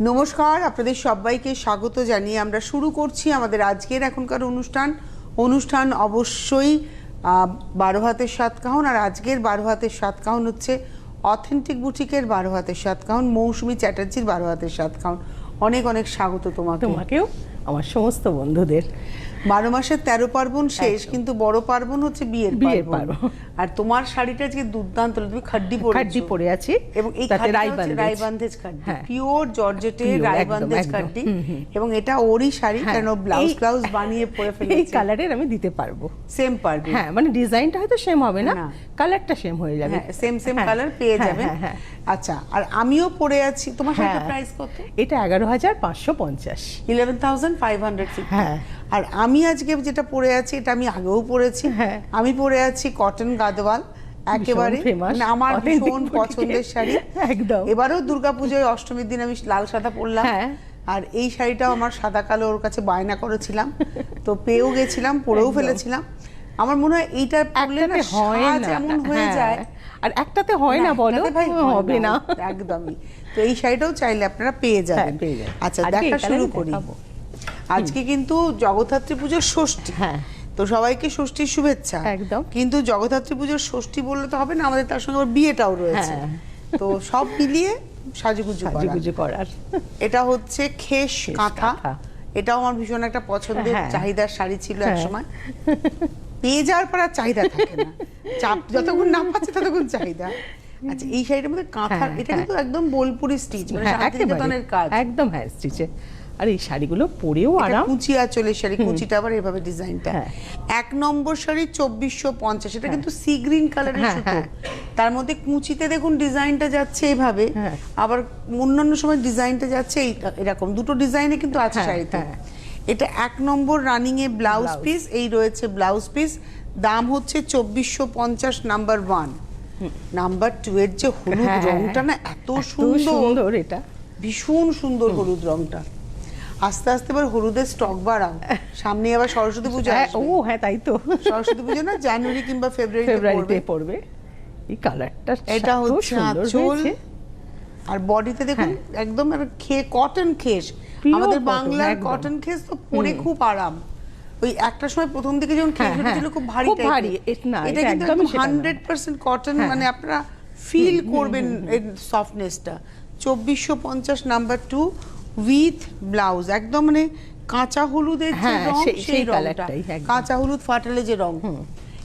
নমস্কার, আপনাদের সবাইকে স্বাগত জানিয়ে আমরা শুরু করছি আমাদের আজকের এখনকার অনুষ্ঠান। অনুষ্ঠান অবশ্যই বারো হাতের সাত কাহন আর আজকের বারো হাতের সাত কাহন হচ্ছে অথেন্টিক বুটিকের বারো হাতের সাত কাহন মৌসুমি চ্যাটার্জির বারো হাতের সাত সাতকাহন। অনেক অনেক স্বাগত তোমাকে। তোমাকেও, আমার সমস্ত বন্ধুদের। বারো মাসের তেরো পার্বণ শেষ কিন্তু বড় পার্বণ হচ্ছে বিয়ের বিয়ের পার্বণ। আর তোমার শাড়িটা আজকে দুর্দান্ত তুমি খাড্ডি পরে খাড্ডি পরে আছি। এবং এই রাইবান্ধেজ। খাড্ডি হ্যাঁ। পিওর জর্জেটের রাইবান্ধেজ খাড্ডি। এবং এটা ওরই শাড়ি হ্যাঁ, কেন ব্লাউজ ব্লাউজ বানিয়ে পরে এই কালারের আমি দিতে পারব। সেম পারবে। হ্যাঁ মানে ডিজাইনটা হয়তো সেম হবে না। কালারটা সেম হয়ে যাবে। হ্যাঁ সেম সেম কালার পেয়ে হ্যাঁ, যাবে। আচ্ছা আর আমিও পরে আছি। তোমার শাড়িটা হ্যাঁ। প্রাইস কত? এটা এগারো হাজার পাঁচশো পঞ্চাশ। ইলেভেন থাউজেন্ড ফাইভ হান্ড্রেড হ্যাঁ। আর আমি আজকে যেটা পরে আছি এটা আমি আগেও পরেছি হ্যাঁ। আমি পরে আছি কটন গাদওয়াল একেবারে। মানে আমার ভীষণ পছন্দের শাড়ি। একদম। এবারেও দুর্গাপুজোয় অষ্টমীর দিন আমি লাল সাদা পরলাম। হ্যাঁ। আর এই শাড়িটাও আমার সাদা কালো ওর কাছে বায়না করেছিলাম। তো পেয়েও গেছিলাম পরেও ফেলেছিলাম। আমার মনে হয় এইটা পরলে না হয় সাজ না। এমন হয়ে হ্যাঁ। যায় আর একটাতে হয় না বলো ভাই হবে না একদমই তো এই শাড়িটাও চাইলে আপনারা পেয়ে যাবেন হ্যাঁ, যাবেন। আচ্ছা দেখা শুরু করি আজকে কিন্তু জগদ্ধাত্রী পুজোর ষষ্ঠী হ্যাঁ। তো সবাইকে ষষ্ঠীর শুভেচ্ছা একদম। কিন্তু জগদ্ধাত্রী পুজোর ষষ্ঠী বললে তো হবে না আমাদের তার সঙ্গে বিয়েটাও রয়েছে হ্যাঁ। তো সব মিলিয়ে সাজুগুজু করা। সাজুগুজু করার এটা হচ্ছে খেস কাঁথা। এটাও আমার ভীষণ একটা পছন্দের হ্যাঁ। চাহিদার শাড়ি ছিল এক হ্যাঁ। সময় পেয়ে যাওয়ার পর আর চাহিদা থাকে না। চাপ যতক্ষণ না পাচ্ছে ততক্ষণ চাহিদা। আচ্ছা এই শাড়িটার মধ্যে কাঁথা হ্যাঁ, এটা হ্যাঁ। কিন্তু একদম বোলপুরি স্টিচ মানে হ্যাঁ, শান্তিনিকেতনের কাজ। একদম হ্যাঁ স্টিচে আর এই শাড়িগুলো পরেও আরাম। কুচি আঁচলের শাড়ি কুচিটা আবার এভাবে ডিজাইনটা। হ্যাঁ। এক নম্বর শাড়ি চব্বিশশো পঞ্চাশ এটা কিন্তু সি গ্রিন কালারের হ্যাঁ, সুতো। হ্যাঁ। তার মধ্যে কুচিতে দেখুন ডিজাইনটা যাচ্ছে এইভাবে হ্যাঁ। আবার অন্যান্য সময় ডিজাইনটা যাচ্ছে এই এরকম। দুটো ডিজাইনে কিন্তু আছে হ্যাঁ, শাড়িতে। হ্যাঁ। এটা এক নম্বর রানিং এ ব্লাউজ পিস এই রয়েছে ব্লাউজ পিস দাম হচ্ছে চব্বিশশো পঞ্চাশ নাম্বার ওয়ান নাম্বার টু এর যে হলুদ হ্যাঁ, রংটা না এত সুন্দর। এটা। ভীষণ সুন্দর হলুদ রংটা। আস্তে আস্তে এবার হলুদের স্টক বাড়াও। সামনে আবার সরস্বতী পুজো হ্যাঁ, ও হ্যাঁ তাই তো। সরস্বতী পুজো না জানুয়ারি কিংবা ফেব্রুয়ারিতে পড়বে। এই কালারটা এটা হচ্ছে আঁচল। আর বডিতে দেখুন হ্যাঁ। একদম আর খে কটন খেস। আমাদের বাংলার কটন খেস তো পরে খুব আরাম। ওই একটা সময় প্রথম দিকে যখন খেস হ্যাঁ, উঠেছিল হ্যাঁ। খুব ভারী খুব ভারী, এটা কিন্তু একদমই সেটা না। হান্ড্রেড পার্সেন্ট কটন হ্যাঁ। মানে আপনারা ফিল করবেন এর সফটনেসটা চব্বিশশো পঞ্চাশ নাম্বার টু উইথ ব্লাউজ একদম মানে কাঁচা হলুদের যে রং সেই- রংটা। কাঁচা হলুদ ফাটালে যে রং।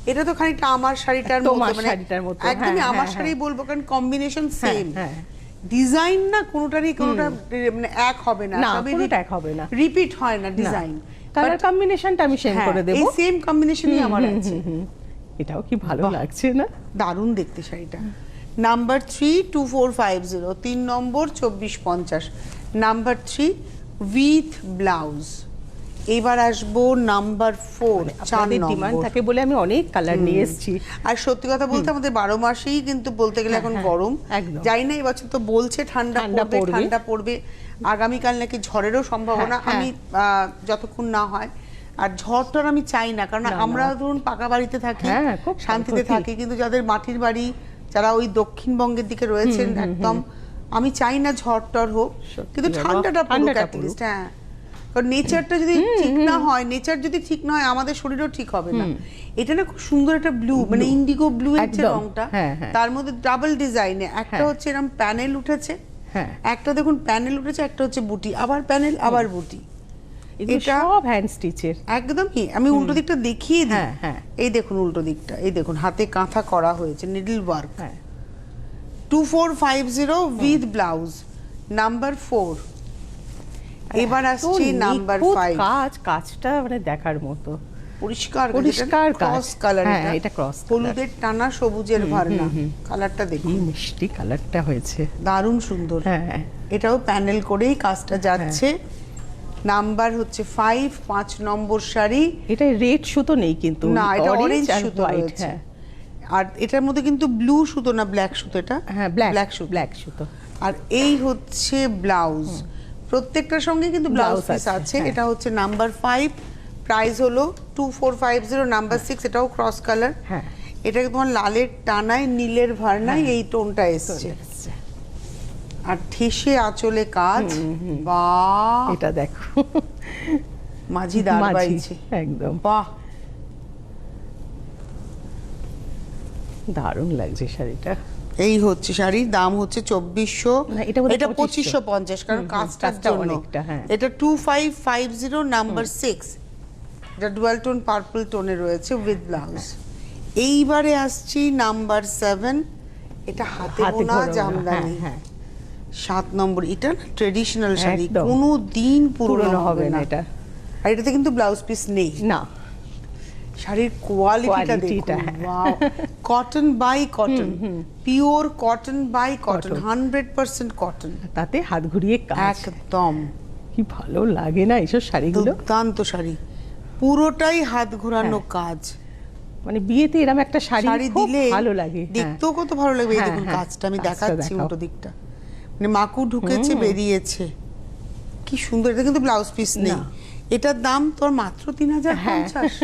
এটা তো খানিকটা আমার শাড়িটার মতো মানে শাড়িটার মতো, একদমই আমার শাড়ি বলব কারণ কম্বিনেশন সেম। ডিজাইন না কোনোটারই কোনোটা মানে এক হবে না। না, কোনোটা এক হবে না। রিপিট হয় না ডিজাইন কালার কম্বিনেশনটা আমি সেম করে দেব। এই সেম কম্বিনেশনই আমার আছে। এটাও কি ভালো লাগছে না? দারুণ দেখতে শাড়িটা। Number three two four five zero তিন নম্বর চব্বিশ পঞ্চাশ। নাম্বার থ্রি উইথ ব্লাউজ এবার আসব নাম্বার ফোর চার ডিমান্ড থাকে বলে আমি অনেক কালার নিয়ে এসেছি। আর সত্যি কথা বলতে আমাদের বারো মাসেই কিন্তু বলতে গেলে এখন হ্যাঁ, গরম। যাই না এবছর তো বলছে ঠান্ডা পড়বে। ঠান্ডা পড়বে। আগামীকাল নাকি ঝড়েরও সম্ভাবনা। হ্যাঁ, আমি যতক্ষণ না হয়। আর ঝড়টার আমি চাই না কারণ। আমরা ধরুন পাকা বাড়িতে থাকি হ্যাঁ, শান্তিতে থাকি কিন্তু যাদের মাটির বাড়ি যারা ওই দক্ষিণবঙ্গের দিকে রয়েছেন একদম আমি চাই না ঝড় টর হোক কিন্তু ঠান্ডাটা পড়ুক ঠান্ডাটা হ্যাঁ। কারণ নেচারটা যদি ঠিক না হয় নেচার যদি ঠিক না হয় আমাদের শরীরও ঠিক হবে না। এটা না খুব সুন্দর একটা ব্লু মানে ইন্ডিগো ব্লু এর যে রংটা হ্যাঁ, হ্যাঁ। তার মধ্যে ডাবল ডিজাইনে একটা হ্যাঁ। হচ্ছে এরকম প্যানেল উঠেছে। হ্যাঁ। একটা দেখুন প্যানেল উঠেছে একটা হচ্ছে বুটি। আবার প্যানেল আবার বুটি। এটা- সব হ্যান্ড স্টিচের একদমই। আমি উল্টো দিকটা দেখিয়ে দিই। এই দেখুন উল্টো দিকটা। এই দেখুন হাতে কাঁথা করা হয়েছে needle work two four five zero with blouse number four এবার আসছি নাম্বার নিখুঁত ফাইভ কাজ কাজটা মানে দেখার মতো। পরিষ্কার পরিষ্কার। ক্রস কালার হ্যাঁ, এটা। ক্রস। হলুদের টানা সবুজের ভারনা। কালারটা দেখুন। মিষ্টি কালারটা হয়েছে। দারুণ সুন্দর। হ্যাঁ। এটাও প্যানেল করেই কাজটা যাচ্ছে। নাম্বার হচ্ছে ফাইভ পাঁচ নম্বর শাড়ি। এটা রেড সুতো নেই কিন্তু। না এটা অরেঞ্জ সুতো রয়েছে। হ্যাঁ। আর এটার মধ্যে কিন্তু ব্লু সুতো না ব্ল্যাক সুতো এটা হ্যাঁ ব্ল্যাক ব্ল্যাক সুতো। ব্ল্যাক সুতো। আর এই হচ্ছে ব্লাউজ প্রত্যেকটার সঙ্গে কিন্তু ব্লাউজ পিস আছে, হ্যাঁ। এটা হচ্ছে নাম্বার ফাইভ প্রাইস হলো two four five zero number six এটাও ক্রস কালার হ্যাঁ। এটাকে তোমার লালের টানায় নীলের ভারনায় এই টোনটা এসছে। আর ঠেসে আঁচলে কাজ। বা এটা দেখো। মাঝি দাঁড় বাইছে একদম। বাহ! দারুণ লাগছে শাড়িটা। এই হচ্ছে শাড়ির দাম হচ্ছে চব্বিশশো এটা বোধহয় এটা 2500 পঁচিশশো পঞ্চাশ কারণ কাজটার কাজটা জন্য। হ্যাঁ। এটা two five five zero number six এটা ডুয়াল টোন পার্পল টোনে রয়েছে উইথ ব্লাউজ এইবারে আসছি নাম্বার সেভেন এটা হাতে বোনা জামদানি। হ্যাঁ, হ্যাঁ। সাত নম্বর এটা না ট্রেডিশনাল শাড়ি কোনো দিন পুরনো হবে না। এটা। আর এটাতে কিন্তু ব্লাউজ পিস নেই। না। শাড়ির কোয়ালিটিটা দেখুন। Cotton by cotton pure cotton by cotton Cotton। Hundred percent cotton তাতে হাত ঘুরিয়ে কাজ। একদম। কি ভালো লাগে না এইসব শাড়িগুলো? দুর্দান্ত শাড়ি। পুরোটাই হাত ঘোরানো হ্যাঁ। কাজ। মানে বিয়েতে এরকম একটা শাড়ি দিলে ভালো লাগে হ্যাঁ। দেখতেও কত ভালো লাগবে। এই হ্যাঁ, দেখুন কাজটা আমি দেখাচ্ছি। উল্টো দিকটা। মানে মাকু ঢুকেছে বেরিয়েছে। কি সুন্দর এটা কিন্তু ব্লাউজ পিস নেই। এটার দাম তোর মাত্র তিন হাজার। পঞ্চাশ।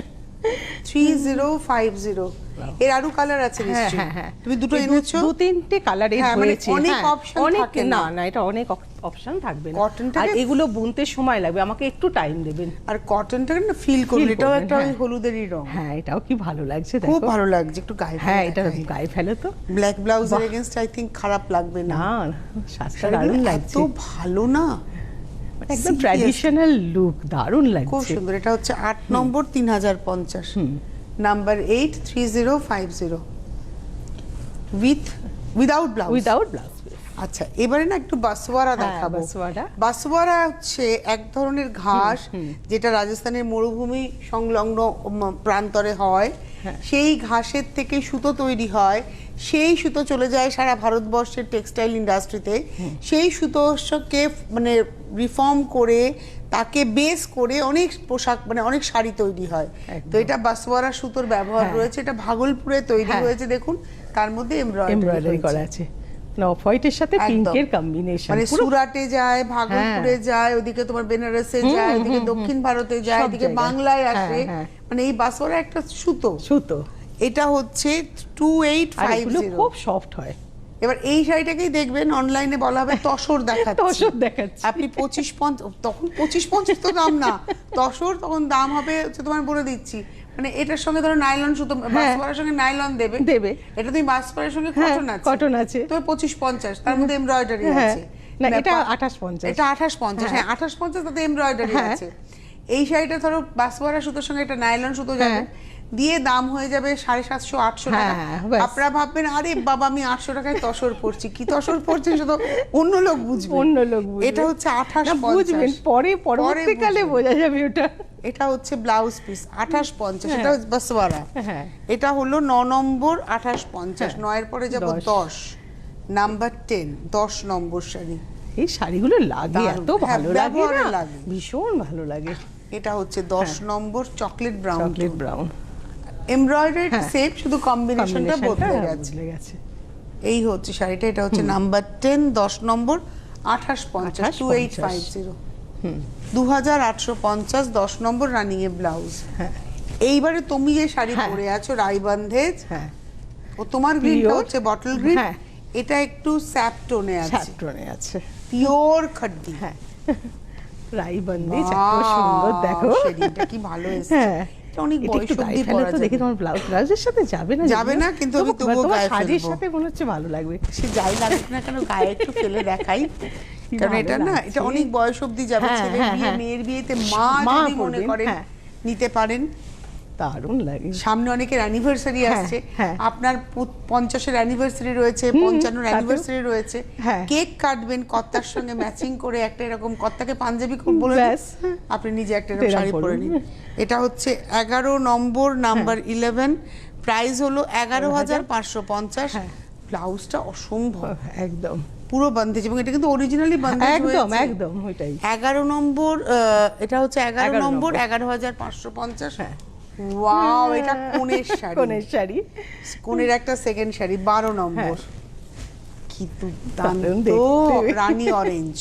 Three zero five zero. এর আরও কালার আছে হ্যাঁ নিশ্চয়ই। হ্যাঁ হ্যাঁ। তুমি দুটো এনেছো? দু তিনটে কালারের হয়েছে। অনেক অনেক না। না। না এটা অনেক অপশন থাকবে না। আর এগুলো বুনতে সময় লাগবে। আমাকে একটু টাইম দেবেন। আর কটনটাকে না ফিল করুন এটাও একটা ওই। হলুদেরই রং। হ্যাঁ এটাও কি ভালো লাগছে খুব ভালো লাগছে একটু গায়ে হ্যাঁ এটা গায়ে ফেলে তো। ব্ল্যাক। এগেনস্ট আই খারাপ লাগবে না। না সাজটা দারুণ এত লাগছে। ভালো না। মানে একদম। ট্র্যাডিশনাল লুক দারুণ খুব সুন্দর এটা হচ্ছে আট নম্বর তিন হাজার পঞ্চাশ number eight three zero five zero with without blouse without blouse আচ্ছা এবারে না একটু বাসওয়ারা হ্যাঁ, দেখাবো। বাসওয়ারা। বাসওয়ারা হচ্ছে এক ধরনের ঘাস যেটা রাজস্থানের মরুভূমি সংলগ্ন প্রান্তরে হয়। হ্যাঁ। সেই ঘাসের থেকে সুতো তৈরি হয়। সেই সুতো চলে যায় সারা ভারতবর্ষের টেক্সটাইল ইন্ডাস্ট্রিতে। সেই সুতোকে মানে রিফর্ম করে তাকে বেস করে অনেক পোশাক মানে অনেক শাড়ি তৈরি হয়। তো এটা বাসওয়ারা সুতোর ব্যবহার হ্যাঁ। রয়েছে এটা ভাগলপুরে তৈরি হ্যাঁ। হয়েছে দেখুন। তার মধ্যে এমব্রয়ডারি করা আছে। না অফ হোয়াইটের সাথে পিঙ্কের কম্বিনেশন মানে সুরাটে যায় ভাগলপুরে যায় ওদিকে তোমার বেনারসে যায় ওদিকে দক্ষিণ ভারতে যায় ওদিকে বাংলায় হ্যাঁ, আসে। হ্যাঁ। মানে এই বাসওয়ারা একটা সুতো। সুতো। এটা হচ্ছে টু এইট ফাইভ খুব সফট হয়। এবার এই শাড়িটাকেই দেখবেন অনলাইনে বলা হবে তসর দেখাচ্ছে তসর দেখাচ্ছে। আপনি পঁচিশ পঞ্চাশ তখন পঁচিশ পঞ্চাশ তো দাম না। তসর তখন দাম হবে হচ্ছে তোমার বলে দিচ্ছি। মানে এটার সঙ্গে ধরো নাইলন সুতো বাসওয়ারার সঙ্গে নাইলন দেবে। দেবে। এটা তুমি বাসওয়ারার সঙ্গে হ্যাঁ, কটন আছে। cotton আছে। তো পঁচিশ পঞ্চাশ তার মধ্যে এমব্রয়ডারি হ্যাঁ। আছে। না, এটা 28-50 এটা আঠাশ পঞ্চাশ। হ্যাঁ। আঠাশ পঞ্চাশ তাতে এমব্রয়ডারি হ্যাঁ। আছে। এই শাড়িটা ধরো বাসওয়ারা সুতোর সঙ্গে একটা নাইলন সুতো যাবে। হ্যাঁ। দিয়ে দাম হয়ে যাবে সাড়ে সাতশো আটশো টাকা। হ্যাঁ, আপনারা ভাববেন আরে বাবা আমি আটশো টাকায় তসর পড়ছি কি তসর পড়ছি সেটা অন্য লোক বুঝবে। অন্য লোক এটা হচ্ছে আঠাশ বুঝবেন পরে পরবর্তীকালে বোঝা যাবে ওটা। এটা হচ্ছে ব্লাউজ পিস আঠাশ পঞ্চাশ। হ্যাঁ। এটা বাসওয়ারা। হ্যাঁ। এটা হলো ন নম্বর আঠাশ পঞ্চাশ। হ্যাঁ। নয়ের পরে যাব দশ। নাম্বার টেন দশ নম্বর শাড়ি। এই শাড়িগুলো লাগে। এত হ্যাঁ, ভালো লাগে লাগে। ভীষণ ভালো লাগে। এটা হচ্ছে দশ নম্বর chocolate brown chocolate brown. Embroidery হ্যাঁ। সেম শুধু কম্বিনেশনটা বদলে গেছে। এই হচ্ছে শাড়িটা এটা হচ্ছে নাম্বার টেন দশ নম্বর আঠাশ পঞ্চাশ 28 টু এইট ফাইভ জিরো দু হাজার আটশো পঞ্চাশ দশ নম্বর রানিং এ ব্লাউজ হ্যাঁ। এইবারে তুমি যে শাড়ি হ্যাঁ। পরে আছো রাইবান্ধেজ হ্যাঁ। ও তোমার গ্রিনটা হচ্ছে বটল গ্রিন হ্যাঁ। এটা একটু স্যাপ টোনে আছে। আছে। পিওর খাড্ডি হ্যাঁ। রাইবন্দি এত সুন্দর দেখো। সেদিনটা কি ভালো এসেছে। হ্যাঁ। এটা অনেক বয়স অবধি পরা দেখি তোমার ব্লাউজ ব্লাউজের সাথে যাবে না যাবে না, কিন্তু আমি তবুও গায়ে শাড়ির। সাথে মনে হচ্ছে ভালো লাগবে সে যাই লাগুক না কেন গায়ে একটু ফেলে দেখাই কারণ এটা না এটা অনেক বয়স অবধি যাবে হ্যাঁ, ছেলের হ্যাঁ, বিয়ে হ্যাঁ। মেয়ের বিয়েতে মা যদি মনে করেন। নিতে পারেন দারুণ লাগে। সামনে অনেকের অ্যানিভার্সারি আসছে। হ্যাঁ। আপনার পঞ্চাশের অ্যানিভার্সারি রয়েছে পঞ্চান্ন অ্যানিভার্সারি রয়েছে। হ্যাঁ। কেক কাটবেন কর্তার সঙ্গে ম্যাচিং করে একটা এরকম কর্তাকে পাঞ্জাবি খুব বলে আপনি নিজে একটা এরকম শাড়ি পরে নিন। এটা হচ্ছে এগারো নম্বর নাম্বার ইলেভেন প্রাইস হলো এগারো হাজার পাঁচশো পঞ্চাশ। হ্যাঁ। ব্লাউজটা অসম্ভব। একদম। পুরো বান্ধেজ এবং এটা কিন্তু অরিজিনালি বান্ধেজ একদম একদম ওইটাই। এগারো নম্বর এটা হচ্ছে এগারো 11 নম্বর নম্বর। এগারো হাজার পাঁচশো পঞ্চাশ। হ্যাঁ। ওয়াও এটা কোনের শাড়ি। কোনের শাড়ি। কোনের একটা সেকেন্ড শাড়ি বারো নম্বর। কি দুর্দান্ত। রানী অরেঞ্জ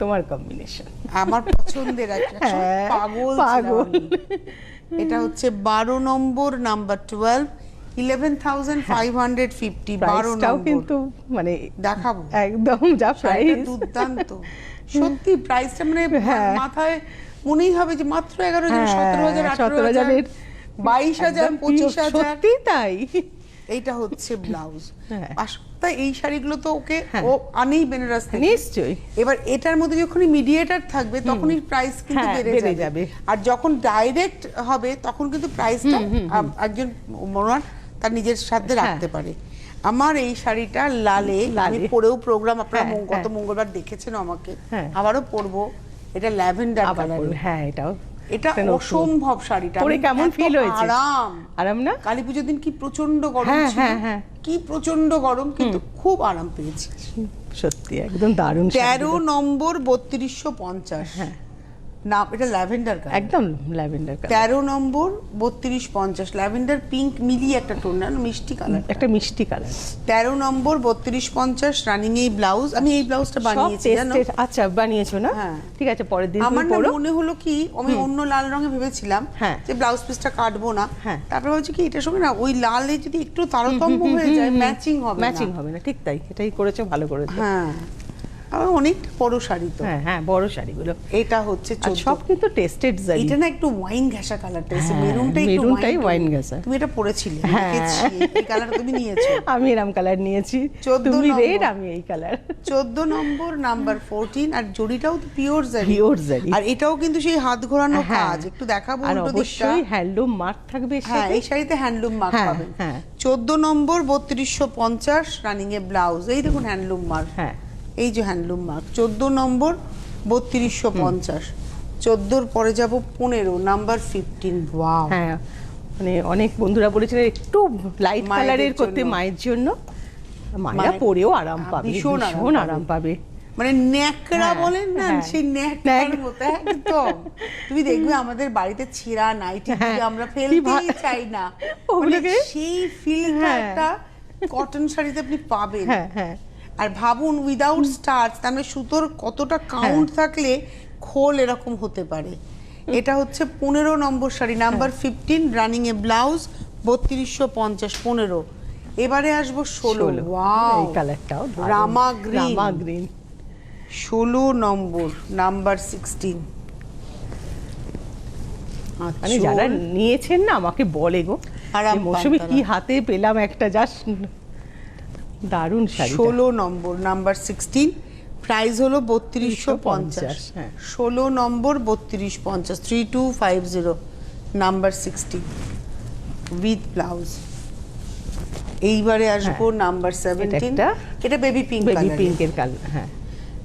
তোমার কম্বিনেশন আমার পছন্দের একটা। হ্যাঁ, পাগল পাগল। এটা হচ্ছে বারো নম্বর number twelve eleven thousand five hundred fifty বারো প্রাইসটাও নম্বর। কিন্তু মানে দেখাবো। একদম যা প্রাইস দুর্দান্ত। সত্যি প্রাইসটা মানে হ্যাঁ। মাথায় মনেই হবে যে মাত্র এগারো হাজার হ্যাঁ, সতেরো হাজার সতেরো হাজারের বাইশ হাজার পঁচিশ হাজার সত্যি তাই এইটা হচ্ছে ব্লাউজ হ্যাঁ। আসলে এই শাড়িগুলো তো ওকে হ্যাঁ। ও আনেই বেনারস থেকে নিশ্চয়ই এবার এটার মধ্যে যখন মিডিয়েটার থাকবে তখনই প্রাইস কিন্তু বেড়ে যাবে। আর যখন ডাইরেক্ট হবে তখন কিন্তু প্রাইসটা একজন মনোয়ার তার নিজের সাথে। রাখতে পারে আমার এই শাড়িটা লালে আমি। পরেও প্রোগ্রাম আপনারা গত। মঙ্গলবার দেখেছেন আমাকে। আবারও পরবো এটা ল্যাভেন্ডার কালার হ্যাঁ এটাও এটা অসম্ভব শাড়িটা পরে কেমন ফিল হয়েছে? আরাম। আরাম না? কালী পুজোর দিন কি প্রচণ্ড গরম হ্যাঁ, ছিল? হ্যাঁ, হ্যাঁ। কি প্রচণ্ড গরম কিন্তু খুব আরাম পেয়েছি। সত্যি একদম দারুণ তেরো নম্বর বত্রিশশো পঞ্চাশ। হ্যাঁ। না এটা ল্যাভেন্ডার কালার একদম ল্যাভেন্ডার তেরো নম্বর বত্রিশ পঞ্চাশ। ল্যাভেন্ডার পিঙ্ক মিলিয়ে একটা টোন না মিষ্টি কালার একটা মিষ্টি কালার তেরো নম্বর বত্রিশ পঞ্চাশ রানিং এই ব্লাউজ আমি এই ব্লাউজটা বানিয়েছি জানো? আচ্ছা বানিয়েছো না? হ্যাঁ। ঠিক আছে পরের দিন আমার না মনে হলো কি আমি অন্য লাল রঙে ভেবেছিলাম হ্যাঁ। যে ব্লাউজ পিসটা কাটবো না। হ্যাঁ। তারপরে হচ্ছে কি এটার সঙ্গে না ওই লালে যদি একটু তারতম্য হয়ে যায় ম্যাচিং হবে ম্যাচিং হবে না ঠিক তাই। এটাই করেছ ভালো করেছ। হ্যাঁ। অনেকটা বড় শাড়ি তো। হ্যাঁ হ্যাঁ বড় শাড়িগুলো। এটা হচ্ছে সব কিন্তু টেস্টেড জারি এটা না একটু ওয়াইন কালারটা এসে হ্যাঁ, মেরুনটা একটু মেরুনটাই wine ঘেঁষা। তুমি এটা পরেছিলে হ্যাঁ। এই কালারটা তুমি নিয়েছো। আমি এরম কালার নিয়েছি। 14 তুমি। রেড আমি এই কালার 14 নম্বর নাম্বার 14 আর জড়িটাও তো পিওর জারি জারি। আর এটাও কিন্তু সেই হাত ঘোরানো হ্যাঁ। কাজ একটু দেখাবো আর অবশ্যই হ্যান্ডলুম মার্ক থাকবে হ্যাঁ এই শাড়িতে হ্যান্ডলুম মার্ক পাবেন হ্যাঁ। 14 নম্বর 3250 রানিং এ ব্লাউজ এই দেখুন হ্যান্ডলুম মার্ক হ্যাঁ। এই যে হ্যান্ডলুম মার্ক 14 নম্বর 3250 14 পরে যাব 15 নাম্বার 15 ওয়াও হ্যাঁ মানে অনেক বন্ধুরা বলেছিলেন একটু লাইট কালারের করতে মায়ের জন্য। মায়েরা মায়ের- পরেও আরাম পাবে ভীষণ আরাম পাবে। আরাম পাবে। মানে ন্যাকড়া হ্যাঁ, বলেন না হ্যাঁ। সেই ন্যাকড়ার ন্যাক- মতো একদম। তুমি দেখবে আমাদের বাড়িতে ছেঁড়া নাইটি হ্যাঁ, আমরা ফেলতেই চাই না। ওগুলোকে- মানে সেই ফিলটা। কটন শাড়িতে আপনি পাবেন। হ্যাঁ হ্যাঁ। আর ভাবুন উইদাউট স্টার্চ তার মানে সুতোর কতটা কাউন্ট হ্যাঁ। থাকলে খোল এরকম হতে পারে। এটা হচ্ছে পনেরো নম্বর sari number. Fifteen running a blouse বত্রিশশো পঞ্চাশ পনেরো। এবারে আসব ষোলো। কালারটাও রামা গ্রিন রামা গ্রিন ষোলো নম্বর নাম্বার সিক্সটিন মানে যারা নিয়েছেন না আমাকে বলে গো পান মৌসুমি কি হাতে পেলাম একটা জাস্ট দারুণ শাড়ি ষোলো নম্বর নাম্বার সিক্সটিন প্রাইস হলো বত্রিশশো পঞ্চাশ। হ্যাঁ। ষোলো নম্বর বত্রিশ পঞ্চাশ three two five zero number sixteen with blouse এইবারে আসব নাম্বার সেভেন্টিন এটা বেবি পিঙ্ক বেবি পিঙ্কের কালার হ্যাঁ।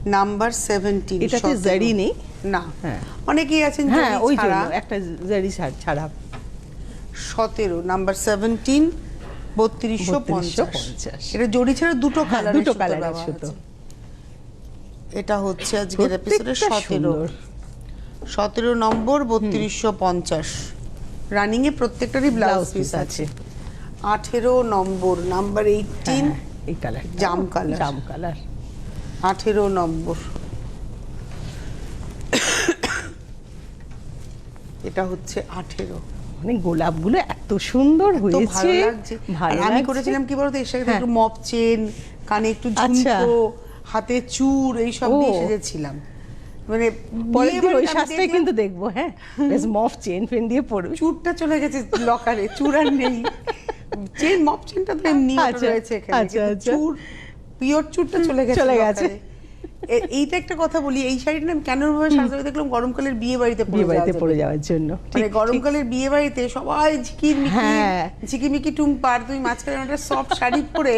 নাম্বার সেভেন্টিন এটাতে জারি নেই? না। হ্যাঁ। অনেকেই আছেন হ্যাঁ ওই একটা জারি ছাড়া। সতেরো নাম্বার সেভেন্টিন বত্রিশশো পঞ্চাশ। এটা জড়ি ছাড়া দুটো হ্যাঁ, কালার দুটো কালারের সুতো। এটা হচ্ছে আজকের এপিসোডে সতেরো। সতেরো নম্বর বত্রিশশো পঞ্চাশ। রানিং এ প্রত্যেকটারই ব্লাউজ পিস আছে। আঠেরো নম্বর নাম্বার এইটিন হ্যাঁ, এই কালার জাম colour। জাম কালার আঠেরো নম্বর। এটা হচ্ছে আঠেরো। মানে গোলাপগুলো এত সুন্দর হয়েছে ভালো আমি করেছিলাম কি বলতো এর সাথে হ্যাঁ। একটু মপ চেন কানে একটু আচ্ছা। ঝুমকো হাতে চুর এই সব দিয়ে ও। সেজেছিলাম মানে পরের দিন ওই কিন্তু দেখব হ্যাঁ বেশ মফ চেন ফেন দিয়ে পড়বে চুরটা চলে গেছে লকারে চুর আর নেই চেন মপ চেনটা তো এমনি আচ্ছা, রয়েছে এখানে আচ্ছা। চুর পিওর চুরটা চলে গেছে চলে গেছে। এইটা একটা কথা বলি এই শাড়িটা আমি কেন ভাবে সাজাবে? দেখলাম গরমকালের বিয়ে বাড়িতে পরে বিয়ে বাড়িতে পড়ে যাওয়ার জন্য। মানে। গরমকালের বিয়ে বাড়িতে সবাই ঝিকিমিকি হ্যাঁ। ঝিকিমিকি টুম্পার তুমি মাঝখানে একটা সফট শাড়ি পরে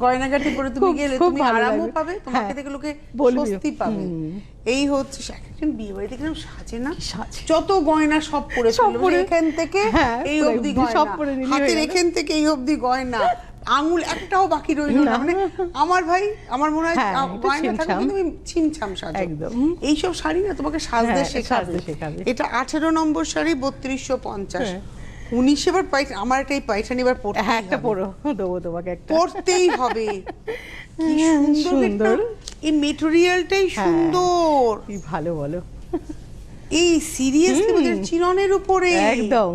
গয়নাগাটি পরে তুমি গেলে তুমি আরামও পাবে তোমাকে হ্যাঁ, দেখে লোকে স্বস্তি পাবে। এই হচ্ছে একজন বিয়ে বাড়িতে কীরকম সাজে না? সাজে। যত গয়না সব পরে সব পরে। মানে এখান থেকে হ্যাঁ, এই পুরো অবধি গয়না। পরে হাতের এখান থেকে এই অবধি গয়না। আঙুল একটাও বাকি রইল না। মানে আমার ভাই আমার মনে হয় হ্যাঁ। তুমি ছিমছাম সাজো একদম। এইসব শাড়ি না তোমাকে সাজতে হ্যাঁ, শেখাবে এটা আঠেরো নম্বর শাড়ি বত্রিশশো পঞ্চাশ হ্যাঁ। উনিশ এবার পাই- আমার একটা এই পায়খানি এবার পড়তে হ্যাঁ একটা পরো দেবো তোমাকে একটা পড়তেই হবে কি সুন্দর। এই মেটেরিয়ালটাই। সুন্দর কি ভালো বলো এই সিরিয়াসলি চিরনের উপরে একদম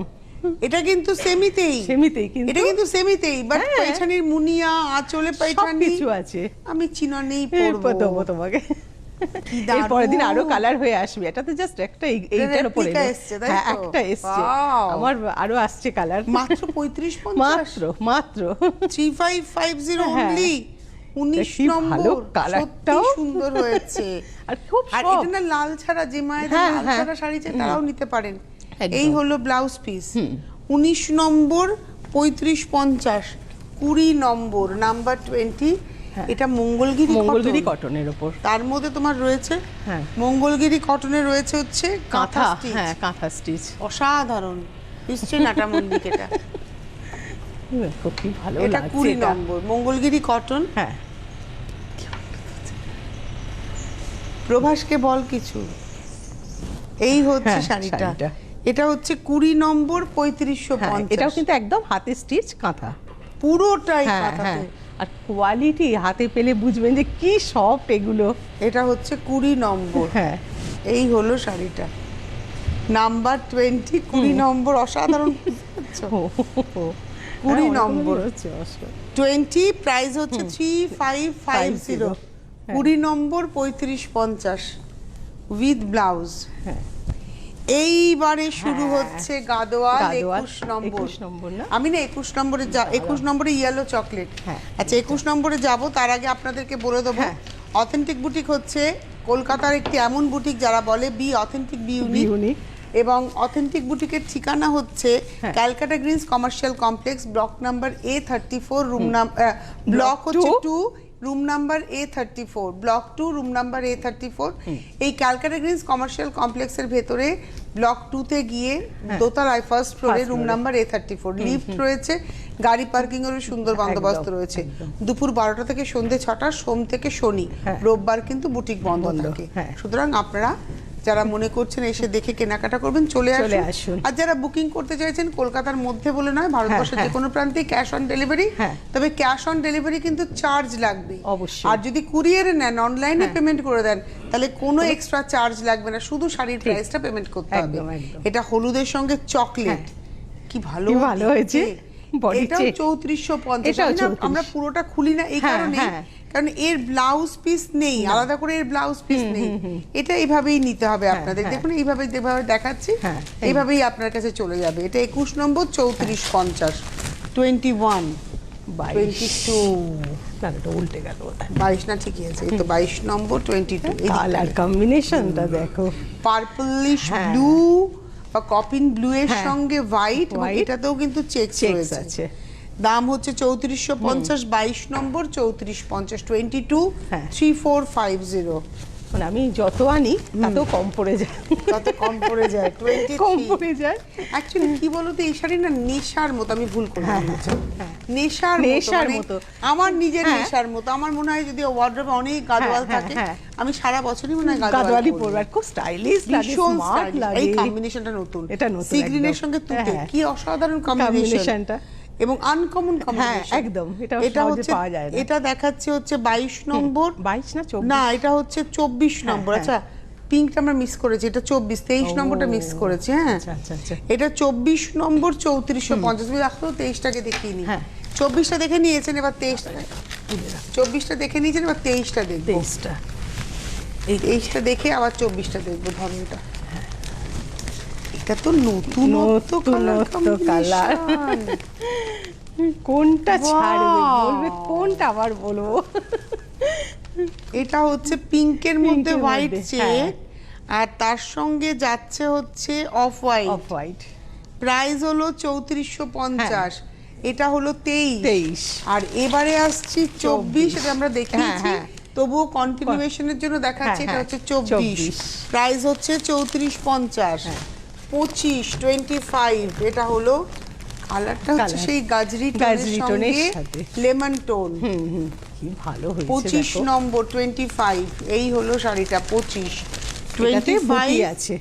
এটা কিন্তু সেমিতেই। সেমিতেই কিন্তু? এটা কিন্তু সেমিতেই বাট হ্যাঁ। মুনিয়া আঁচলে কিছু আছে। আমি চিননেই দেবো পরবো তোমাকে। কি এর পরের দিন আরও কালার হয়ে আসবে। এটা তো জাস্ট একটা এইটার উপরে হ্যাঁ একটা এসছে। আমার আরও আসছে কালার মাত্র পঁয়ত্রিশ পঞ্চাশ? মাত্র মাত্র। থ্রি ফাইভ ফাইভ জিরো হ্যাঁ। অনলি নম্বর। কালারটাও। সুন্দর হয়েছে। আর খুব আর এটা না লাল ছাড়া যে মায়ের হ্যাঁ, লাল। ছাড়া শাড়ি চাই তারাও নিতে পারেন। এই হলো ব্লাউজ পিস উনিশ নম্বর পঁয়ত্রিশ পঞ্চাশ কুড়ি নম্বর নাম্বার টোয়েন্টি এটা মঙ্গলগিরি হ্যাঁ। মঙ্গলগিরি কটনের উপর। তার মধ্যে তোমার রয়েছে। হ্যাঁ। মঙ্গলগিরি কটনে রয়েছে হচ্ছে কাঁথা। হ্যাঁ কাঁথা স্টিচ অসাধারণ। নিশ্চয়ই নাটা মন্দির এটা দেখো ভালো এটা কুড়ি নম্বর মঙ্গলগিরি কটন হ্যাঁ। প্রভাসকে বল কিছু। এই হচ্ছে হ্যাঁ, শাড়িটা। এটা হচ্ছে কুড়ি নম্বর পঁয়ত্রিশশো হ্যাঁ এটাও কিন্তু একদম হাতে স্টিচ কাঁথা। পুরোটাই হ্যাঁ হ্যাঁ। আর কোয়ালিটি হাতে পেলে বুঝবেন যে কি সফট এগুলো। এটা হচ্ছে কুড়ি নম্বর। হ্যাঁ। এই হলো শাড়িটা। নাম্বার টোয়েন্টি কুড়ি নম্বর অসাধারণ। কুড়ি নম্বর। টোয়েন্টি প্রাইস হচ্ছে থ্রি ফাইভ ফাইভ জিরো। কুড়ি নম্বর পঁয়ত্রিশ পঞ্চাশ। উইথ ব্লাউজ হ্যাঁ। এইবারে শুরু হ্যাঁ। হচ্ছে গাদোয়াল একুশ নম্বর 21 নম্বর না? আমি না একুশ নম্বরে যা একুশ নম্বরে ইয়েলো চকলেট হ্যাঁ। আচ্ছা একুশ নম্বরে যাব তার আগে আপনাদেরকে বলে দেবো হ্যাঁ। অথেন্টিক বুটিক হচ্ছে কলকাতার একটি এমন বুটিক যারা বলে বি অথেন্টিক বি ইউনিক এবং অথেন্টিক বুটিকের ঠিকানা হচ্ছে হ্যাঁ। Calcutta Greens commercial complex block number A thirty four room নাম ব্লক হচ্ছে two room number A thirty four block two room number A thirty four এই ক্যালকাটা গ্রিনস কমার্শিয়াল কমপ্লেক্সের ভেতরে ব্লক টুতে গিয়ে দোতলায় ফার্স্ট ফ্লোরে room number A thirty four lift রয়েছে গাড়ি পার্কিং এর সুন্দর বন্দোবস্ত রয়েছে। দুপুর বারোটা থেকে সন্ধে ছটা সোম থেকে শনি হ্যাঁ। রোববার কিন্তু বুটিক বন্ধ বন্ধ, থাকে। হ্যাঁ। সুতরাং আপনারা যারা মনে করছেন এসে দেখে কেনাকাটা করবেন চলে আসুন। আর যারা বুকিং করতে চাইছেন কলকাতার মধ্যে বলে নয় ভারতবর্ষের যে হ্যাঁ। কোনো প্রান্তে ক্যাশ অন ডেলিভারি। তবে ক্যাশ অন ডেলিভারি কিন্তু চার্জ লাগবে অবশ্যই। আর যদি কুরিয়ারে নেন অনলাইনে হ্যাঁ। পেমেন্ট করে দেন তাহলে কোনো এক্সট্রা চার্জ লাগবে না শুধু শাড়ির। প্রাইসটা পেমেন্ট করতে হবে। এটা হলুদের সঙ্গে চকলেট হ্যাঁ। কি ভালো ভালো হয়েছে। এটাও চৌত্রিশশো পঞ্চাশ। এটাও আমি না- 34 আমরা পুরোটা খুলি না এই হ্যাঁ, কারণে হ্যাঁ। কারণ এর ব্লাউজ পিস নেই আলাদা করে এর ব্লাউজ পিস নেই। এটা এইভাবেই নিতে হবে আপনাদের। হ্যাঁ। দেখুন এইভাবে যেভাবে দেখাচ্ছি এইভাবেই আপনার কাছে চলে যাবে। এটা একুশ নম্বর চৌত্রিশ পঞ্চাশ। টোয়েন্টি ওয়ান টোয়েন্টি টু না এটা উল্টে গেল বাইশ না ঠিকই আছে। এই তো বাইশ নম্বর টোয়েন্টি টু কালার কম্বিনেশনটা দেখো। পার্পলিশ। ব্লু বা কপিন ব্লু এর হ্যাঁ। সঙ্গে হোয়াইট এটাতেও কিন্তু চেক চেক আছে। দাম হচ্ছে চৌত্রিশশো পঞ্চাশ বাইশ নম্বর চৌত্রিশ পঞ্চাশ twenty two. Three four five zero মানে আমি যত আনি তাতেও কম পড়ে যায় কত কম পড়ে যায় টোয়েন্টি কম পড়ে যায় অ্যাকচুয়ালি কি বলতো এই শাড়ি না নেশার মতো আমি ভুল করে হ্যাঁ, বলেছি। হ্যাঁ। নেশার নেশার মানে মতো। আমার নিজের হ্যাঁ। নেশার মতো আমার মনে হয় যদি ওয়ার্ড্রোবে অনেক গাদোয়াল হ্যাঁ, থাকে হ্যাঁ। আমি সারা বছরই মনে হয় গাদোয়ালি পরবো। আর খুব স্টাইলিশ লাগে স্মার্ট লাগে এই কম্বিনেশনটা নতুন এটা নতুন সি গ্রিনের সঙ্গে তুতে হ্যাঁ। কি অসাধারণ কম্বিনেশন কম্বিনেশনটা এবং আনকমন কম্বিনেশন একদম। এটা সহজে পাওয়া যায় না। এটা দেখাচ্ছে হচ্ছে 22 নম্বর। বাইশ না চব্বিশ? না এটা হচ্ছে 24 নম্বর। হ্যাঁ। আচ্ছা পিঙ্কটা আমরা মিস করেছি। এটা 24 23 নম্বরটা মিস করেছি হ্যাঁ। আচ্ছা, আচ্ছা, আচ্ছা। এটা 24 নম্বর 3450 তুমি রাখো 23টাকে দেখিয়ে নি হ্যাঁ। 24টা দেখে নিয়েছেন এবার 23টা 24টা দেখে নিয়েছেন এবার 23টা দেখব। তেইশটা। এই এইটা দেখে আবার চব্বিশটা দেখব ধরনটা এটা তো নতুন নতুনত্ব colour। কোনটা ছাড়বে? বলবে কোনটা আবার বলব? এটা হচ্ছে পিঙ্কের মধ্যে হোয়াইট চেক আর তার সঙ্গে যাচ্ছে হচ্ছে off white off white price হলো চৌত্রিশশো পঞ্চাশ। এটা হলো তেইশ। তেইশ। আর এবারে আসছি চব্বিশ। এটা আমরা দেখিয়েছি। হ্যাঁ, তবুও কন্টিনিউশনের জন্য দেখাচ্ছি হ্যাঁ, এটা হ্যাঁ, হচ্ছে চব্বিশ। প্রাইস হচ্ছে চৌত্রিশ পঞ্চাশ। হ্যাঁ। পঁচিশ টোয়েন্টি ফাইভ এটা হলো কালারটা হচ্ছে সেই গাজরি গাজরি টোনের টোনের সাথে। লেমন টোন কি ভালো হয়েছে পঁচিশ নম্বর টোয়েন্টি ফাইভ এই হলো শাড়িটা পঁচিশ। টোয়েন্টি ফাইভ আছে।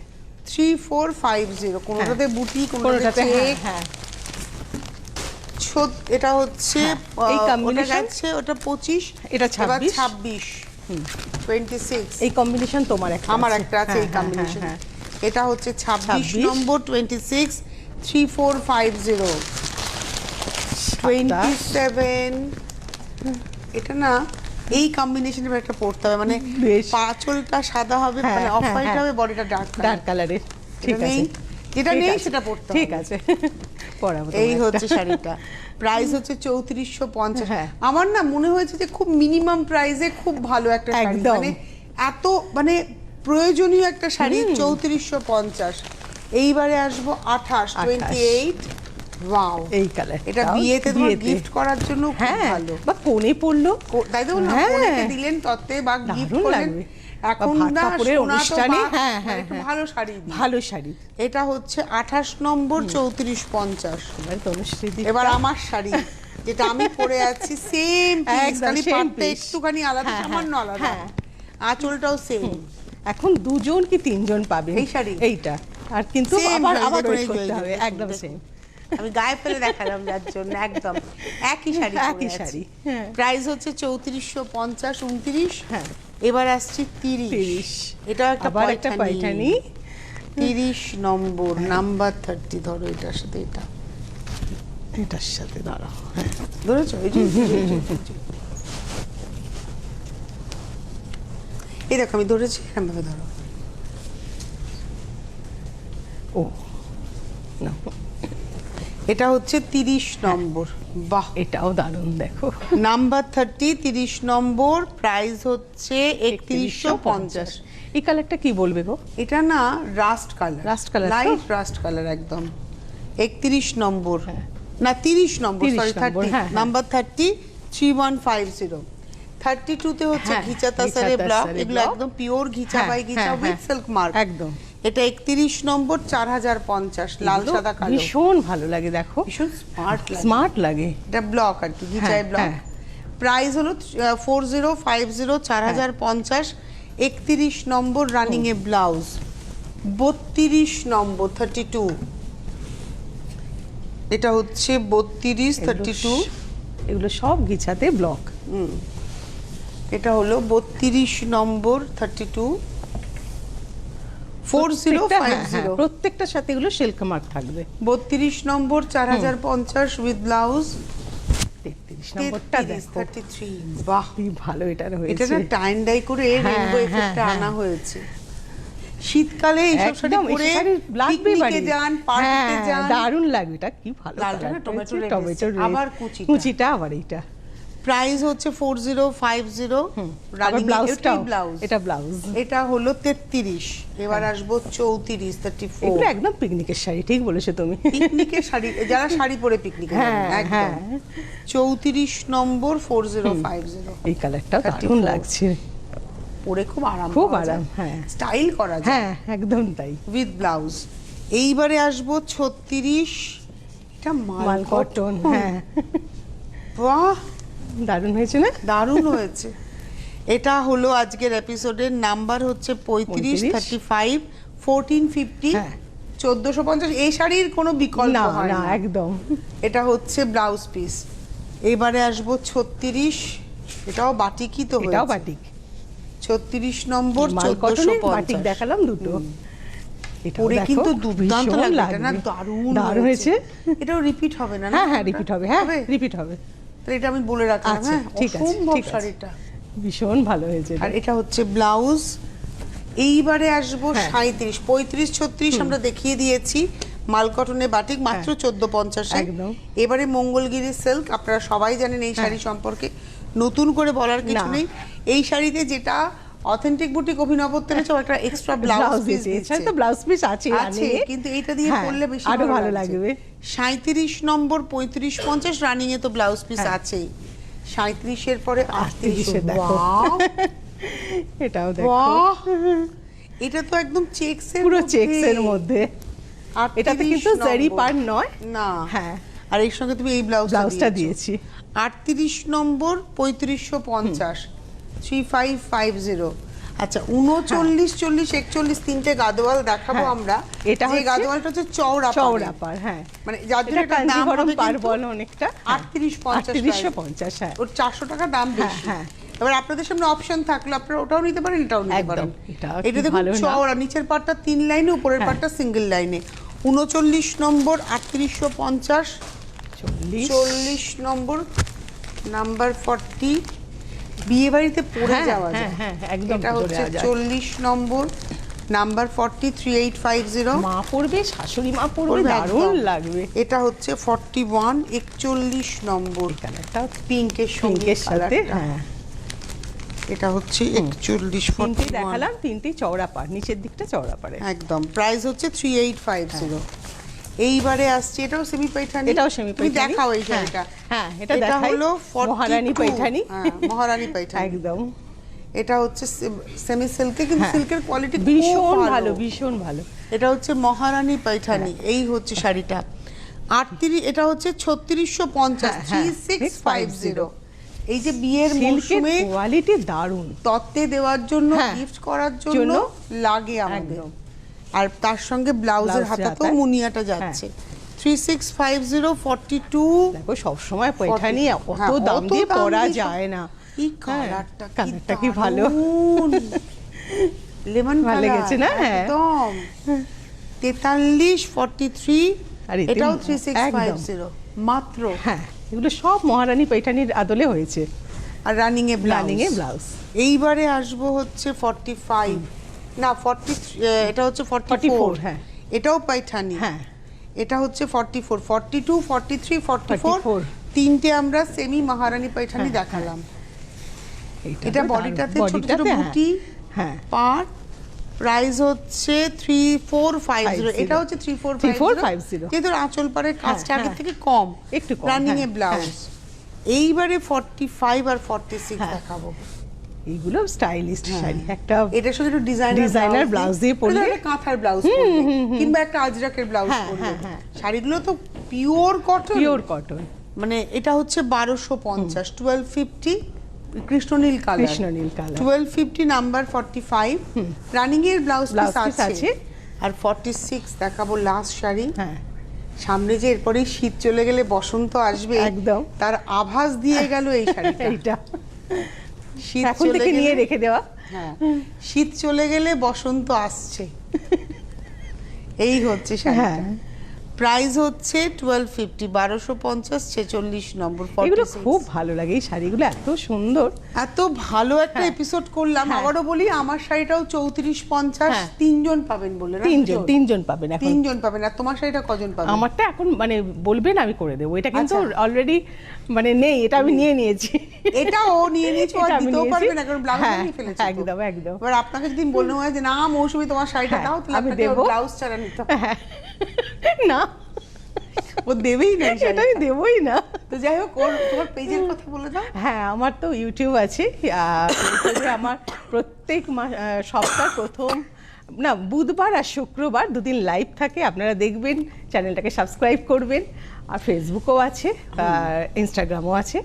থ্রি ফোর ফাইভ জিরো কোনোটাতে বুটি কোনোটাতে হ্যাঁ, হ্যাঁ। এটা হচ্ছে হ্যাঁ, এই আহ, ওটা ওটা পঁচিশ এটা 26 ছাব্বিশ? টোয়েন্টি সিক্স এই কম্বিনেশন তোমার একটা আমার একটা আছে হ্যাঁ, এই হ্যাঁ, কম্বিনেশন হ্যাঁ, এটা হচ্ছে ছাব্বিশ নম্বর twenty six three four five zero twenty seven এটা না এই কম্বিনেশনের একটা পড়তে হবে মানে। পাঁচলটা সাদা হবে হ্যাঁ, মানে অফ হ্যাঁ, হোয়াইট হ্যাঁ। হবে বডিটা ডার্ক ডার্ক কালারের ঠিক আছে। যেটা নেই সেটা পড়তে ঠিক আছে। পরাবো এই হচ্ছে শাড়িটা। প্রাইস হচ্ছে চৌত্রিশশো পঞ্চাশ। হ্যাঁ। আমার না মনে হয়েছে যে খুব মিনিমাম প্রাইসে খুব ভালো একটা একদম। মানে এত মানে প্রয়োজনীয় একটা শাড়ি চৌত্রিশশো পঞ্চাশ। এইবারে আসব আঠাশ টোয়েন্টি এইট ওয়াও এই কালার এটা বিয়েতে তোমার গিফট করার জন্য হ্যাঁ ভালো। বা কোণে পড়ল। তাই তো হ্যাঁ। দিলেন তত্ত্বে বা গিফট করলেন। এখন না কাপড়ের সোনা তো অনুষ্ঠানে, হ্যাঁ। ভালো শাড়ি ভালো শাড়ি। এটা হচ্ছে আঠাশ নম্বর চৌত্রিশ পঞ্চাশ এবার আমার শাড়ি যেটা আমি পরে আছি সেম একদম খালি পাটটা একটুখানি আলাদা সামান্য আলাদা। আঁচলটাও সেম এখন দুজন কি তিনজন পাবে এই শাড়ি? এইটা। আর কিন্তু আবার আবার করতে হবে একদম। সেম আমি গায়ে ফেলে দেখালাম যার জন্য একদম। একই শাড়ি একই শাড়ি, হ্যাঁ। প্রাইস হচ্ছে চৌত্রিশশো পঞ্চাশ উনত্রিশ। হ্যাঁ। এবার আসছি তিরিশ। এটা একটা আবার একটা পাইঠানি তিরিশ নম্বর নাম্বার থার্টি ধরো এটার সাথে এটা। এটার সাথে দাঁড়াও হ্যাঁ। ধরেছো? এই দেখো আমি ধরেছি এরকম ভাবে ধরো। ও না। এটা হচ্ছে তিরিশ নম্বর। বাহ! এটাও দারুণ দেখো। নাম্বার থার্টি তিরিশ নম্বর প্রাইস হচ্ছে একত্রিশশো পঞ্চাশ। এই কালারটা কি বলবে গো? এটা না rust colour. Rust colour? Light rust colour একদম। একত্রিশ নম্বর। হ্যাঁ। না তিরিশ নম্বর 30 সরি থার্টি হ্যাঁ, হ্যাঁ। Number thirty three one five zero thirty টুতে হচ্ছে হ্যাঁ, ঘিচা ঘিচা তাসারে ব্লক এগুলো একদম পিওর ঘিচা বাই ঘিচা হ্যাঁ, উইথ হ্যাঁ। সিল্ক মার্ক একদম। এটা একত্রিশ নম্বর চার হাজার পঞ্চাশ লাল সাদা কালো। ভীষণ ভালো লাগে দেখো। ভীষণ স্মার্ট স্মার্ট লাগে। এটা ব্লক আর কি ঘিচায় হ্যাঁ, ব্লক। প্রাইস হলো ফোর জিরো ফাইভ জিরো চার হাজার পঞ্চাশ একত্রিশ নম্বর রানিং এ ব্লাউজ বত্রিশ নম্বর থার্টি টু এটা হচ্ছে বত্রিশ থার্টি টু এগুলো সব গিছাতে ব্লক এটা হলো বত্রিশ নম্বর thirty two four zero five zero প্রত্যেকটার সাথে এগুলো সিল্ক মার্ক থাকবে। বত্রিশ নম্বর চার হাজার পঞ্চাশ উইথ ব্লাউজ বাহ। ভালো এটা টাইন ডাই করে হ্যাঁ, হ্যাঁ, এফেক্টটা হ্যাঁ। আনা হয়েছে। শীতকালে এইসব শাড়ি পরে লাগবে পিকনিকে যান পার্টিতে হ্যাঁ, যান। দারুণ লাগবে এটা কি ভালো লালটা টমেটো। আবার কুচিটা। কুচিটা আবার এইটা। প্রাইস হচ্ছে four zero five zero blouse এটা ব্লাউজ এটা হলো তেত্রিশ। এবার আসব চৌত্রিশ থার্টি ফোর একদম পিকনিকের শাড়ি ঠিক বলেছ তুমি। পিকনিকের শাড়ি যারা শাড়ি পরে পিকনিক হ্যাঁ, একদম। হ্যাঁ। চৌত্রিশ নম্বর ফোর জিরো ফাইভ জিরো এই কালারটা 34 দারুণ লাগছে। পরে খুব আরাম খুব আরাম, হ্যাঁ। স্টাইল করা যায়। হ্যাঁ একদম তাই। উইথ ব্লাউজ এইবারে আসব ছত্রিশ। এটা মাল কটন হ্যাঁ। বাহ! দারুণ হয়েছে না? দারুণ হয়েছে। এটা হলো আজকের এপিসোডের নাম্বার হচ্ছে পঁয়ত্রিশ থার্টি ফাইভ ফোরটিন ফিফটি। চোদ্দোশো পঞ্চাশ। এই শাড়ির কোনো বিকল্প না হয় না একদম। এটা হচ্ছে ব্লাউজ পিস এবারে আসব ছত্রিশ। এটাও বাটিকই তো এটাও বাটিক। ছত্রিশ নম্বর চোদ্দোশো বাটিক দেখালাম দুটো। পরে কিন্তু দুর্দান্ত ভীষণ না দারুণ দারুণ হয়েছে। এটাও রিপিট হবে না না? হ্যাঁ হ্যাঁ রিপিট হবে। হ্যাঁ রিপিট হবে। তাহলে এটা আমি বলে রাখলাম আচ্ছা, হ্যাঁ ঠিক আছে, ঠিক আছে। শাড়িটা ভীষণ ভালো হয়েছে আর এটা হচ্ছে ব্লাউজ এইবারে আসব হ্যাঁ। সাঁত্রিশ পঁয়ত্রিশ ছত্রিশ আমরা দেখিয়ে দিয়েছি মালকটনে বাটিক মাত্র চোদ্দ পঞ্চাশে হ্যাঁ। একদম। হ্যাঁ। এবারে মঙ্গলগিরি সিল্ক আপনারা সবাই জানেন এই শাড়ি সম্পর্কে নতুন করে বলার কিছু নেই এই শাড়িতে যেটা অথেন্টিক বুটিক অভিনবত্ব এনেছে ও একটা এক্সট্রা ব্লাউজ পিস দিয়েছে তো ব্লাউজ পিস আছে আছে কিন্তু এইটা দিয়ে হ্যাঁ, পরলে বেশি আরও ভালো লাগবে। সাঁত্রিশ নম্বর পঁয়ত্রিশ পঞ্চাশ রানিং এ তো ব্লাউজ পিস হ্যাঁ। আছেই। সাঁত্রিশের পরে আটত্রিশ 38 এ দেখো। এটাও দেখো। এটা তো একদম চেকস এর পুরো চেকস এর মধ্যে। এটাতে 38 কিন্তু জারি পার নয়। না। হ্যাঁ। আর এর সঙ্গে তুমি এই ব্লাউজটা দিয়েছি। আটত্রিশ নম্বর পঁয়ত্রিশশো পঞ্চাশ। Three five five zero. আচ্ছা উনচল্লিশ চল্লিশ একচল্লিশ তিনটে গাদোয়াল দেখাবো হ্যাঁ, আমরা। এটা হচ্ছে গাদোয়ালটা হচ্ছে চওড়া চওড়া পার হ্যাঁ। মানে যার জন্য এটা কাঞ্জিভরম হবে পার বলো অনেকটা 38 50 আটত্রিশশো price। পঞ্চাশ হ্যাঁ। ওর চারশো টাকা দাম বেশি। হ্যাঁ। এবার আপনাদের সামনে অপশন থাকলে আপনারা ওটাও নিতে পারেন এটাও নিতে পারেন। এটা দেখুন চওড়া নিচের পাটটা তিন লাইনে উপরের হ্যাঁ। পাটটা সিঙ্গেল লাইনে উনচল্লিশ নম্বর আটত্রিশশো পঞ্চাশ। চল্লিশ। চল্লিশ নম্বর নাম্বার ফর্টি বিয়ে বাড়িতে পড়ে হ্যাঁ, যাওয়া হ্যাঁ, যায়। হ্যাঁ, একদম এটা হচ্ছে যাওয়া যায়। চল্লিশ নম্বর number forty three eight five zero মা পড়বে শাশুড়ি মা পড়বে দারুণ লাগবে। এটা হচ্ছে ফর্টি ওয়ান একচল্লিশ নম্বর। কালারটা পিঙ্কের সঙ্গে সাথে হ্যাঁ। এটা হচ্ছে একচল্লিশ তিনটে দেখালাম তিনটে চওড়া পাড় নিচের দিকটা চওড়া পাড়ে। একদম। প্রাইস হচ্ছে থ্রি এইট ফাইভ জিরো এইবারে আসছে এটাও সেমি পাইঠানি এটাও সেমি তুমি দেখাও এই হ্যাঁ, শাড়িটা। হ্যাঁ এটা এটা হলো 42 মহারানী পাইঠানি হ্যাঁ, মহারানী পাইঠানি একদম। এটা হচ্ছে সেমি সিল্কে কিন্তু হ্যাঁ। সিল্কের কোয়ালিটি ভীষণ ভালো। ভীষণ ভালো। এটা হচ্ছে মহারানী পাইঠানি হ্যাঁ। এই হচ্ছে শাড়িটা। আটত্রিশ এটা হচ্ছে ছত্রিশশো পঞ্চাশ হ্যাঁ, থ্রি হ্যাঁ, সিক্স ফাইভ জিরো এই যে বিয়ের মৌসুমে কোয়ালিটি দারুণ। তত্ত্বে দেওয়ার জন্য হ্যাঁ, গিফট করার জন্য লাগে আমাদের। আর তার সঙ্গে ব্লাউজের হাতাতেও মুনিয়াটা যাচ্ছে। Three six five zero forty two সবসময় পয়ঠানি অত হ্যাঁ, দাম দিয়ে পরা যায় না। হ্যাঁ, কালারটা কালারটা কি ভালো? লেমন ভালো লেগেছে না? হ্যাঁ। একদম। তেতাল্লিশ ফর্টি থ্রি আর এটাও থ্রি সিক্স ফাইভ। জিরো মাত্র। হ্যাঁ এগুলো সব মহারানী পৈঠানির আদলে হয়েছে। আর রানিং এ ব্লাউজ এইবারে আসব হচ্ছে ফর্টি ফাইভ না ফর্টি এটা হচ্ছে ফর্টি ফোর হ্যাঁ। এটাও পাইঠানি। হ্যাঁ। এটা হচ্ছে forty four forty two forty three forty four তিনটে আমরা সেমি মহারানী পাইঠানি দেখালাম। এটা বডিটাতে ছোট ছোট বডিটাতে, হ্যাঁ, বুটি হ্যাঁ। পার প্রাইস হচ্ছে থ্রি ফোর ফাইভ জিরো এটা হচ্ছে থ্রি ফোর 3450 যেহেতু আঁচল পাড়ের কাজটা হ্যাঁ, আগের হ্যাঁ। থেকে কম। একটু রানিং এ ব্লাউজ এইবারে ফর্টি ফাইভ আর ফর্টি সিক্স। দেখাবো। এইগুলো স্টাইলিশ হ্যাঁ। শাড়ি একটা সঙ্গে একটু ডিজাইনার Designer blouse দিয়ে পরলে- একটা কাঁথার ব্লাউজ পরলে কিংবা একটা আজরাকের ব্লাউজ হ্যাঁ, পরলে হ্যাঁ। শাড়িগুলো তো পিওর কটন পিওর কটন মানে এটা হচ্ছে বারোশো পঞ্চাশ টুয়েলভ ফিফটি কৃষ্ণনীল কালার কৃষ্ণনীল colour। Twelve fifty number forty five running এর ব্লাউজ পিস আছে। আছে। আর ফর্টি সিক্স দেখাবো লাস্ট শাড়ি। হ্যাঁ। সামনে যে এরপরেই শীত চলে গেলে বসন্ত আসবে একদম। তার আভাস দিয়ে গেল এই শাড়িটা। এইটা। শীত এখন থেকে নিয়ে রেখে দেওয়া। হ্যাঁ। শীত চলে গেলে বসন্ত আসছে। এই হচ্ছে হ্যাঁ। প্রাইস হচ্ছে টুয়েলভ ফিফটি বারোশো পঞ্চাশ ছেচল্লিশ নম্বর এগুলো 46 খুব ভালো লাগে এই শাড়িগুলো এত সুন্দর এত ভালো একটা এপিসোড করলাম হ্যাঁ। আবারও বলি আমার শাড়িটাও চৌত্রিশ পঞ্চাশ হ্যাঁ। তিনজন পাবেন বলে তিনজন তিনজন পাবেন এখন তিনজন পাবেন আর তোমার শাড়িটা কজন পাবেন আমারটা এখন মানে বলবেন আমি করে দেবো এটা কিন্তু আচ্ছা। অলরেডি মানে নেই এটা আমি নিয়ে নিয়েছি এটা ও নিয়ে নিয়েছো আর দিতেও। পারবে না কারণ ব্লাউজ হ্যাঁ, নিয়ে ফেলেছো একদম, একদম। এবার আপনাকে যদি বলল হয় যে না মৌসুমি তোমার শাড়িটা হ্যাঁ, দাও তাহলে আমি আপনাকে দেবো। ব্লাউজ ছাড়া নিতে হবে। না। ও দেবেই না এটা আমি দেবই না। তো যাই হোক ওর তোমার পেজের কথা বলে দাও। হ্যাঁ আমার তো ইউটিউব আছে। আমার প্রত্যেক সপ্তাহ প্রথম না বুধবার আর শুক্রবার দুদিন লাইভ থাকে। আপনারা দেখবেন চ্যানেলটাকে সাবস্ক্রাইব করবেন। আর ফেসবুকও আছে আর ইনস্টাগ্রামও আছে।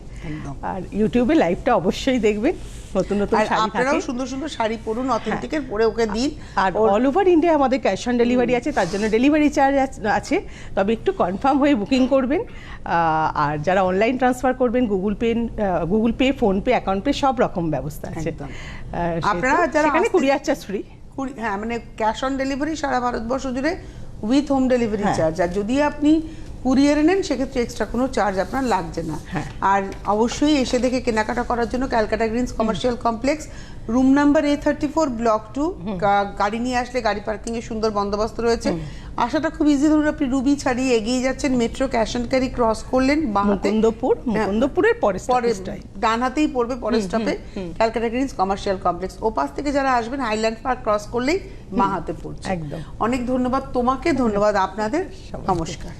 আর ইউটিউবে লাইভটা অবশ্যই দেখবেন। নতুন নতুন শাড়ি আপনারাও সুন্দর সুন্দর শাড়ি পরুন অথেন্টিকের পরে ওকে দিন। আর অল ওভার ইন্ডিয়া আমাদের ক্যাশ অন ডেলিভারি আছে তার জন্য ডেলিভারি চার্জ আছে তবে একটু কনফার্ম হয়ে বুকিং করবেন। আর যারা অনলাইন ট্রান্সফার করবেন Google Pay Google Pay PhonePe account pay সব রকম ব্যবস্থা আছে। আপনারা যারা আসতে- কুরিয়ার চার্জ ফ্রি হ্যাঁ মানে ক্যাশ অন ডেলিভারি সারা ভারতবর্ষ জুড়ে উইথ হোম ডেলিভারি হ্যাঁ। চার্জ আর যদি আপনি কুরিয়ারে নেন সেক্ষেত্রে এক্সট্রা কোনো চার্জ আপনার লাগছে না। হ্যাঁ। আর অবশ্যই এসে দেখে কেনাকাটা করার জন্য Calcutta Greens commercial complex room number A thirty four block two গাড়ি নিয়ে আসলে গাড়ি পার্কিং এর সুন্দর বন্দোবস্ত রয়েছে। আসাটা খুব ইজি ধরুন আপনি রুবি ছাড়িয়ে এগিয়ে যাচ্ছেন metro cash and carry cross করলেন মুকুন্দপুর হ্যাঁ। মুকুন্দপুরের পরে পরে ডান হাতেই পড়বে পরের স্টপে ক্যালকাটা গ্রিনস কমার্শিয়াল কমপ্লেক্স। ও পাশ থেকে যারা আসবেন হাইল্যান্ড পার্ক ক্রস করলেই মা হাতে পড়ছে। একদম। অনেক ধন্যবাদ তোমাকে ধন্যবাদ আপনাদের। নমস্কার।